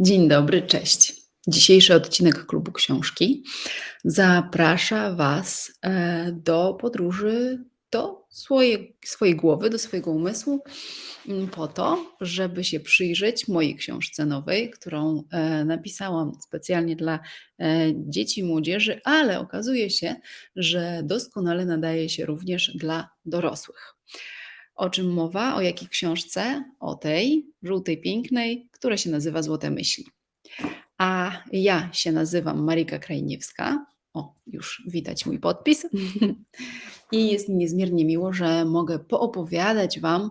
Dzień dobry, cześć. Dzisiejszy odcinek Klubu Książki zaprasza Was e, do podróży do swojej, swojej głowy, do swojego umysłu, mm, po to, żeby się przyjrzeć mojej książce nowej, którą e, napisałam specjalnie dla e, dzieci i młodzieży, ale okazuje się, że doskonale nadaje się również dla dorosłych. O czym mowa? O jakiej książce? O tej żółtej, pięknej, która się nazywa Złote Myśli. A ja się nazywam Marika Krajniewska. O, już widać mój podpis. I jest mi niezmiernie miło, że mogę poopowiadać Wam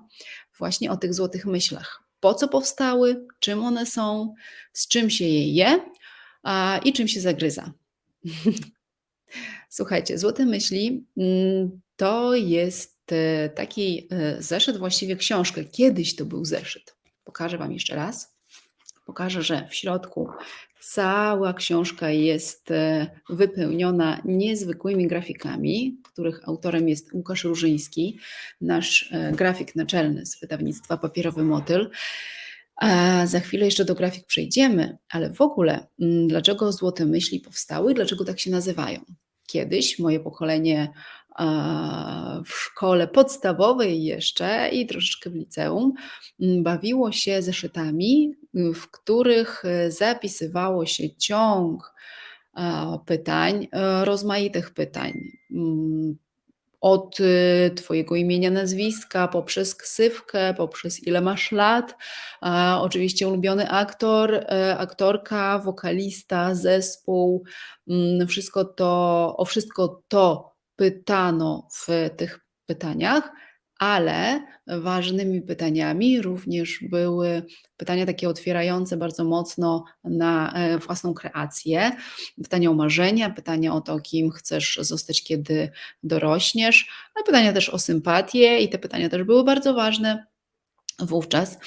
właśnie o tych złotych myślach. Po co powstały, czym one są, z czym się je je a, i czym się zagryza. Słuchajcie, złote myśli mm, to jest e, taki e, zeszyt, właściwie książkę. Kiedyś to był zeszyt. Pokażę Wam jeszcze raz. Pokażę, że w środku cała książka jest e, wypełniona niezwykłymi grafikami, których autorem jest Łukasz Różyński, nasz grafik naczelny z wydawnictwa Papierowy Motyl. A za chwilę jeszcze do grafik przejdziemy, ale w ogóle dlaczego złote myśli powstały, dlaczego tak się nazywają? Kiedyś moje pokolenie w szkole podstawowej jeszcze i troszeczkę w liceum bawiło się zeszytami, w których e, zapisywało się ciąg pytań, e, rozmaitych pytań. Od Twojego imienia, nazwiska, poprzez ksywkę, poprzez ile masz lat, oczywiście ulubiony aktor, e, aktorka, wokalista, zespół, wszystko to, o wszystko to pytano w tych pytaniach ale ważnymi pytaniami również były pytania takie otwierające bardzo mocno na e, własną kreację, pytania o marzenia, pytania o to, kim chcesz zostać, kiedy dorośniesz, a pytania też o sympatię i te pytania też były bardzo ważne wówczas.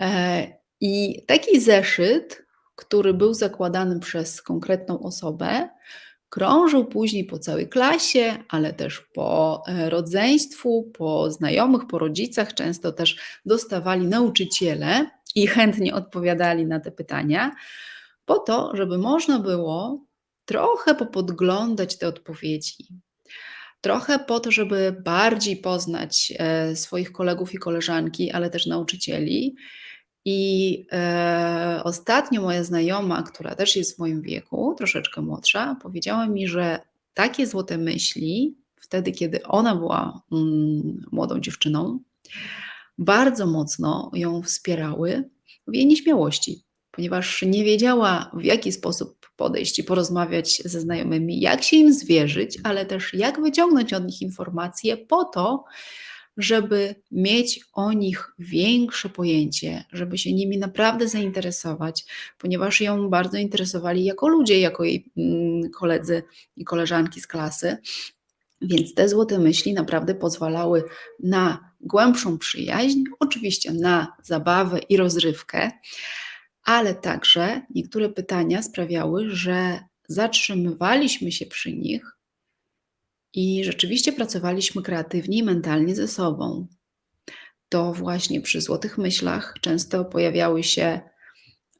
E, I taki zeszyt, który był zakładany przez konkretną osobę, Krążył później po całej klasie, ale też po e, rodzeństwu, po znajomych, po rodzicach. Często też dostawali nauczyciele i chętnie odpowiadali na te pytania, po to, żeby można było trochę popodglądać te odpowiedzi. Trochę po to, żeby bardziej poznać e, swoich kolegów i koleżanki, ale też nauczycieli i e, ostatnio moja znajoma, która też jest w moim wieku, troszeczkę młodsza, powiedziała mi, że takie złote myśli, wtedy kiedy ona była mm, młodą dziewczyną, bardzo mocno ją wspierały w jej nieśmiałości, ponieważ nie wiedziała, w jaki sposób podejść i porozmawiać ze znajomymi, jak się im zwierzyć, ale też jak wyciągnąć od nich informacje po to, żeby mieć o nich większe pojęcie, żeby się nimi naprawdę zainteresować, ponieważ ją bardzo interesowali jako ludzie, jako jej mm, koledzy i koleżanki z klasy. Więc te złote myśli naprawdę pozwalały na głębszą przyjaźń, oczywiście na zabawę i rozrywkę, ale także niektóre pytania sprawiały, że zatrzymywaliśmy się przy nich i rzeczywiście pracowaliśmy kreatywnie i mentalnie ze sobą. To właśnie przy złotych myślach często pojawiały się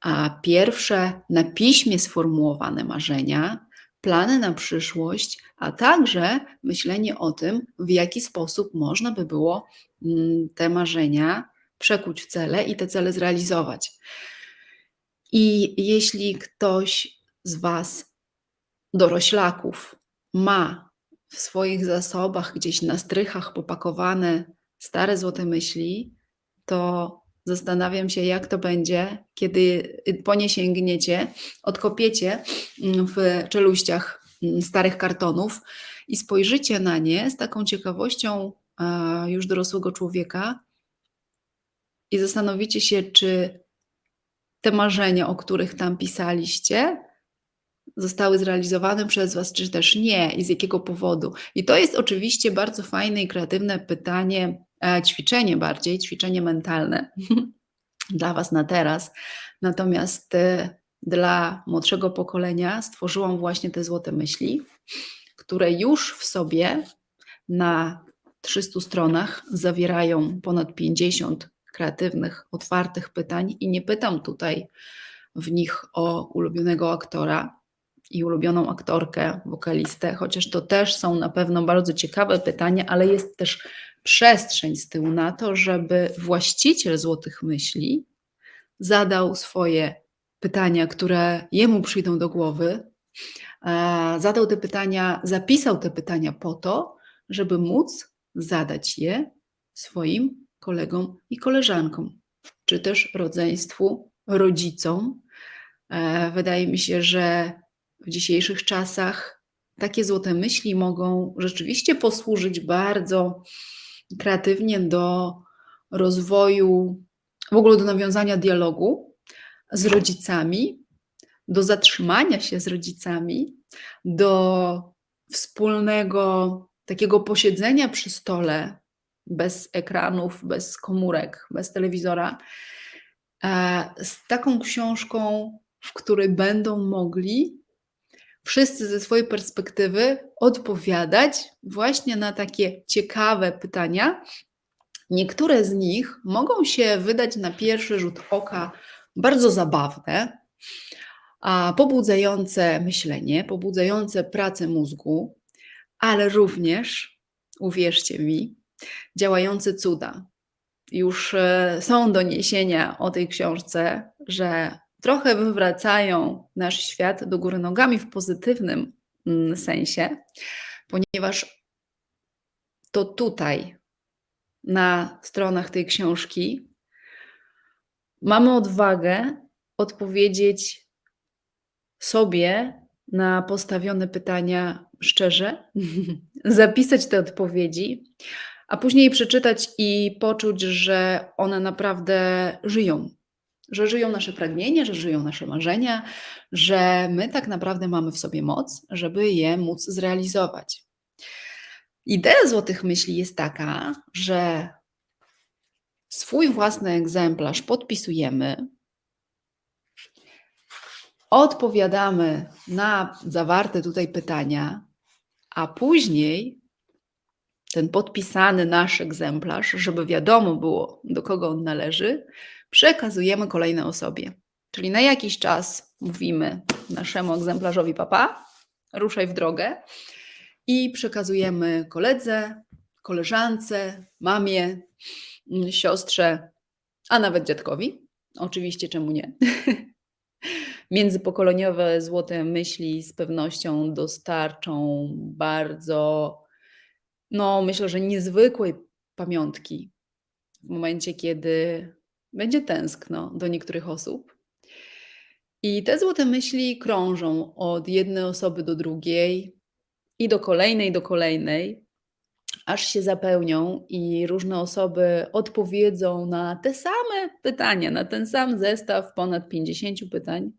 a pierwsze na piśmie sformułowane marzenia, plany na przyszłość, a także myślenie o tym, w jaki sposób można by było mm, te marzenia przekuć w cele i te cele zrealizować. I jeśli ktoś z Was, doroślaków, ma w swoich zasobach, gdzieś na strychach popakowane stare złote myśli, to zastanawiam się, jak to będzie, kiedy po nie sięgniecie, odkopiecie mm, w czeluściach mm, starych kartonów i spojrzycie na nie z taką ciekawością już dorosłego człowieka i zastanowicie się, czy te marzenia, o których tam pisaliście, zostały zrealizowane przez Was, czy też nie i z jakiego powodu. I to jest oczywiście bardzo fajne i kreatywne pytanie, e, ćwiczenie bardziej, ćwiczenie mentalne dla Was na teraz. Natomiast e, dla młodszego pokolenia stworzyłam właśnie te złote myśli, które już w sobie na 300 stronach zawierają ponad 50 kreatywnych, otwartych pytań i nie pytam tutaj w nich o ulubionego aktora i ulubioną aktorkę, wokalistę, chociaż to też są na pewno bardzo ciekawe pytania, ale jest też przestrzeń z tyłu na to, żeby właściciel Złotych Myśli zadał swoje pytania, które jemu przyjdą do głowy, e, zadał te pytania, zapisał te pytania po to, żeby móc zadać je swoim kolegom i koleżankom, czy też rodzeństwu, rodzicom. E, wydaje mi się, że w dzisiejszych czasach takie złote myśli mogą rzeczywiście posłużyć bardzo kreatywnie do rozwoju, w ogóle do nawiązania dialogu z rodzicami, do zatrzymania się z rodzicami, do wspólnego takiego posiedzenia przy stole bez ekranów, bez komórek, bez telewizora, e, z taką książką, w której będą mogli wszyscy ze swojej perspektywy odpowiadać właśnie na takie ciekawe pytania. Niektóre z nich mogą się wydać na pierwszy rzut oka bardzo zabawne, a pobudzające myślenie, pobudzające pracę mózgu, ale również, uwierzcie mi, działające cuda. Już e, są doniesienia o tej książce, że trochę wywracają nasz świat do góry nogami w pozytywnym mm, sensie, ponieważ to tutaj, na stronach tej książki, mamy odwagę odpowiedzieć sobie na postawione pytania szczerze, zapisać te odpowiedzi, a później przeczytać i poczuć, że one naprawdę żyją że żyją nasze pragnienia, że żyją nasze marzenia, że my tak naprawdę mamy w sobie moc, żeby je móc zrealizować. Idea złotych myśli jest taka, że swój własny egzemplarz podpisujemy, odpowiadamy na zawarte tutaj pytania, a później ten podpisany nasz egzemplarz, żeby wiadomo było, do kogo on należy, przekazujemy kolejnej osobie. Czyli na jakiś czas mówimy naszemu egzemplarzowi papa, ruszaj w drogę i przekazujemy koledze, koleżance, mamie, siostrze, a nawet dziadkowi. Oczywiście, czemu nie? Międzypokoleniowe złote myśli z pewnością dostarczą bardzo, no myślę, że niezwykłej pamiątki w momencie, kiedy będzie tęskno do niektórych osób. I te złote myśli krążą od jednej osoby do drugiej i do kolejnej, do kolejnej, aż się zapełnią i różne osoby odpowiedzą na te same pytania, na ten sam zestaw ponad 50 pytań.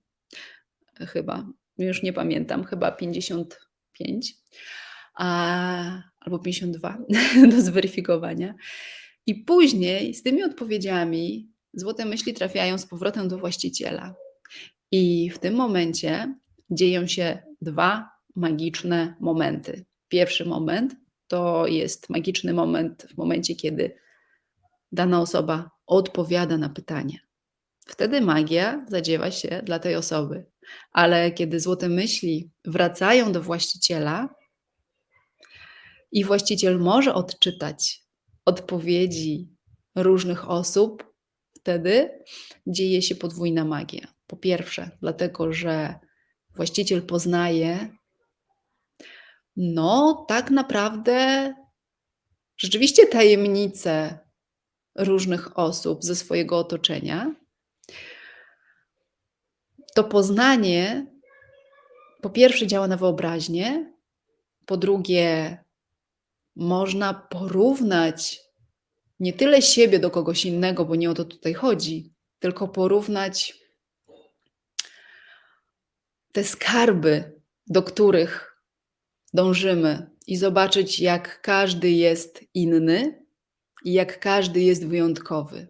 Chyba, już nie pamiętam, chyba 55 a, albo 52 do zweryfikowania. I później z tymi odpowiedziami złote myśli trafiają z powrotem do właściciela. I w tym momencie dzieją się dwa magiczne momenty. Pierwszy moment to jest magiczny moment w momencie, kiedy dana osoba odpowiada na pytanie. Wtedy magia zadziewa się dla tej osoby. Ale kiedy złote myśli wracają do właściciela i właściciel może odczytać odpowiedzi różnych osób, wtedy dzieje się podwójna magia. Po pierwsze, dlatego, że właściciel poznaje, no, tak naprawdę rzeczywiście tajemnice różnych osób ze swojego otoczenia. To poznanie po pierwsze działa na wyobraźnię, po drugie można porównać nie tyle siebie do kogoś innego, bo nie o to tutaj chodzi, tylko porównać te skarby, do których dążymy i zobaczyć, jak każdy jest inny i jak każdy jest wyjątkowy.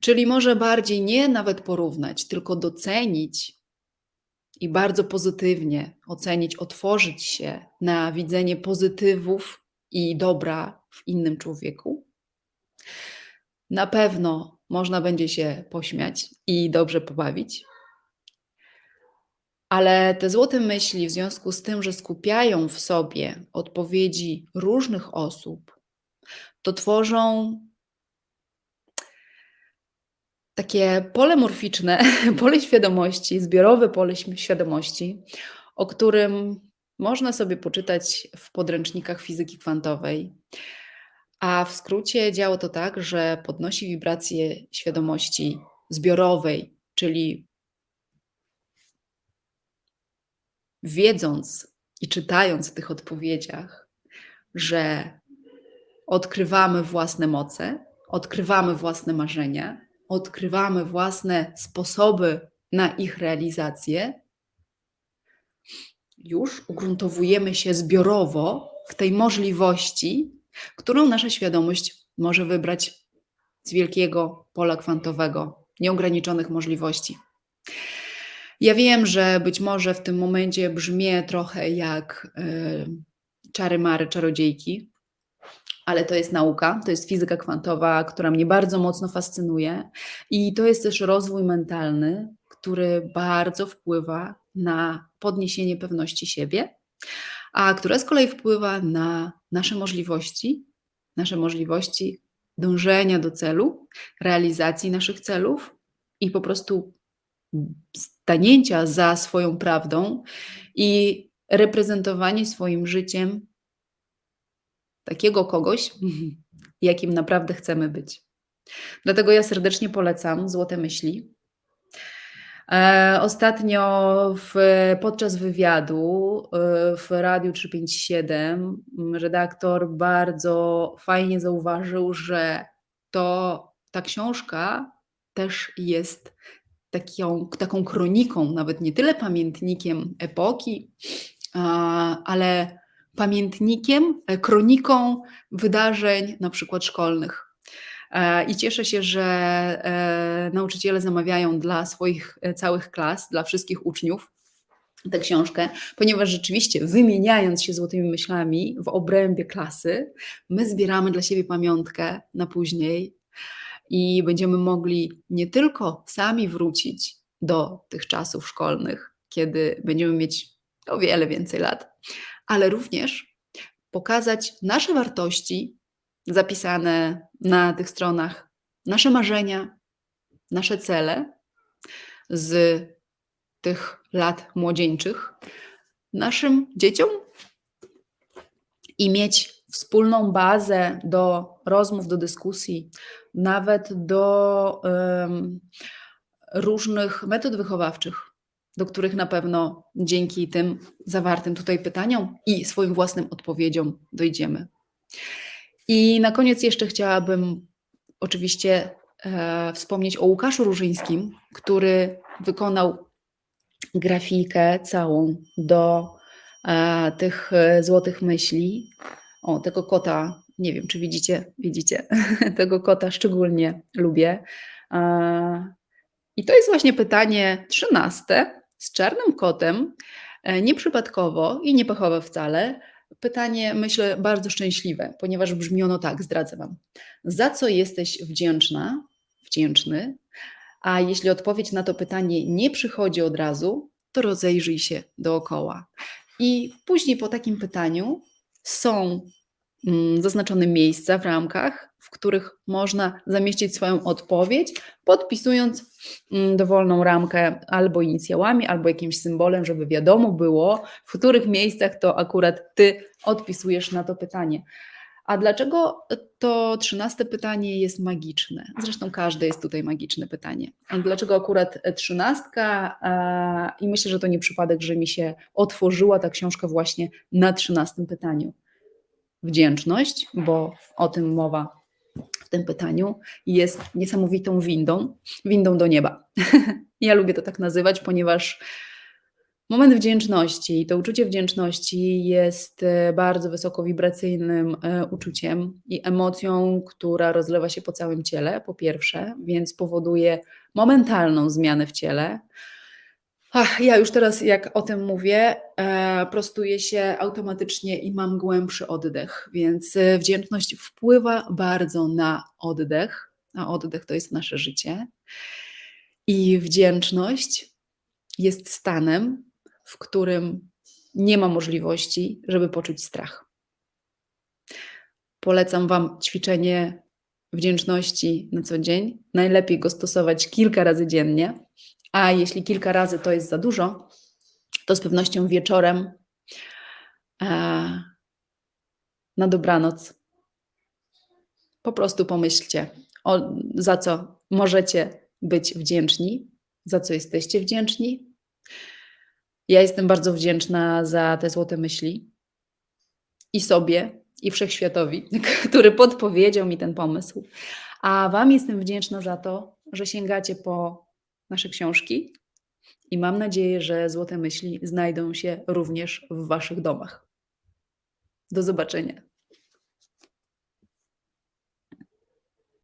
Czyli może bardziej nie nawet porównać, tylko docenić i bardzo pozytywnie ocenić, otworzyć się na widzenie pozytywów i dobra w innym człowieku na pewno można będzie się pośmiać i dobrze pobawić, Ale te złote myśli, w związku z tym, że skupiają w sobie odpowiedzi różnych osób, to tworzą takie pole morficzne, pole świadomości, zbiorowe pole świadomości, o którym można sobie poczytać w podręcznikach fizyki kwantowej. A w skrócie działa to tak, że podnosi wibrację świadomości zbiorowej, czyli wiedząc i czytając w tych odpowiedziach, że odkrywamy własne moce, odkrywamy własne marzenia, odkrywamy własne sposoby na ich realizację, już ugruntowujemy się zbiorowo w tej możliwości, którą nasza świadomość może wybrać z wielkiego pola kwantowego, nieograniczonych możliwości. Ja wiem, że być może w tym momencie brzmię trochę jak yy, czary mary, czarodziejki, ale to jest nauka, to jest fizyka kwantowa, która mnie bardzo mocno fascynuje i to jest też rozwój mentalny, który bardzo wpływa na podniesienie pewności siebie, a która z kolei wpływa na nasze możliwości, nasze możliwości dążenia do celu, realizacji naszych celów i po prostu stanięcia za swoją prawdą i reprezentowanie swoim życiem takiego kogoś, jakim naprawdę chcemy być. Dlatego ja serdecznie polecam Złote Myśli. E, ostatnio w, podczas wywiadu e, w Radiu 357 redaktor bardzo fajnie zauważył, że to ta książka też jest taką, taką kroniką, nawet nie tyle pamiętnikiem epoki, ale pamiętnikiem, e, kroniką wydarzeń na przykład szkolnych. E, I cieszę się, że e, nauczyciele zamawiają dla swoich całych klas, dla wszystkich uczniów tę książkę, ponieważ rzeczywiście wymieniając się złotymi myślami w obrębie klasy, my zbieramy dla siebie pamiątkę na później i będziemy mogli nie tylko sami wrócić do tych czasów szkolnych, kiedy będziemy mieć o wiele więcej lat, ale również pokazać nasze wartości zapisane na tych stronach, nasze marzenia, nasze cele z tych lat młodzieńczych naszym dzieciom i mieć wspólną bazę do rozmów, do dyskusji, nawet do um, różnych metod wychowawczych, do których na pewno dzięki tym zawartym tutaj pytaniom i swoim własnym odpowiedziom dojdziemy. I na koniec jeszcze chciałabym oczywiście e, wspomnieć o Łukaszu Różyńskim, który wykonał grafikę całą do e, tych e, złotych myśli. O, tego kota, nie wiem, czy widzicie, widzicie, tego kota szczególnie lubię. E, I to jest właśnie pytanie trzynaste z czarnym kotem, e, nieprzypadkowo i niepechowe wcale. Pytanie, myślę, bardzo szczęśliwe, ponieważ brzmi ono tak, zdradzę Wam. Za co jesteś wdzięczna, wdzięczny? A jeśli odpowiedź na to pytanie nie przychodzi od razu, to rozejrzyj się dookoła. I później po takim pytaniu są mm, zaznaczone miejsca w ramkach, w których można zamieścić swoją odpowiedź, podpisując mm, dowolną ramkę albo inicjałami, albo jakimś symbolem, żeby wiadomo było, w których miejscach to akurat ty odpisujesz na to pytanie. A dlaczego to trzynaste pytanie jest magiczne? Zresztą każde jest tutaj magiczne pytanie. A dlaczego akurat trzynastka? I myślę, że to nie przypadek, że mi się otworzyła ta książka właśnie na trzynastym pytaniu. Wdzięczność, bo o tym mowa w tym pytaniu, jest niesamowitą windą, windą do nieba. ja lubię to tak nazywać, ponieważ moment wdzięczności i to uczucie wdzięczności jest e, bardzo wysoko wibracyjnym e, uczuciem i emocją, która rozlewa się po całym ciele, po pierwsze, więc powoduje momentalną zmianę w ciele, Ach, ja już teraz, jak o tym mówię, e, prostuję się automatycznie i mam głębszy oddech, więc e, wdzięczność wpływa bardzo na oddech, a oddech to jest nasze życie. I wdzięczność jest stanem, w którym nie ma możliwości, żeby poczuć strach. Polecam Wam ćwiczenie wdzięczności na co dzień. Najlepiej go stosować kilka razy dziennie, a jeśli kilka razy to jest za dużo, to z pewnością wieczorem e, na dobranoc po prostu pomyślcie, o, za co możecie być wdzięczni, za co jesteście wdzięczni. Ja jestem bardzo wdzięczna za te złote myśli i sobie, i wszechświatowi, który podpowiedział mi ten pomysł. A Wam jestem wdzięczna za to, że sięgacie po nasze książki i mam nadzieję, że złote myśli znajdą się również w Waszych domach. Do zobaczenia.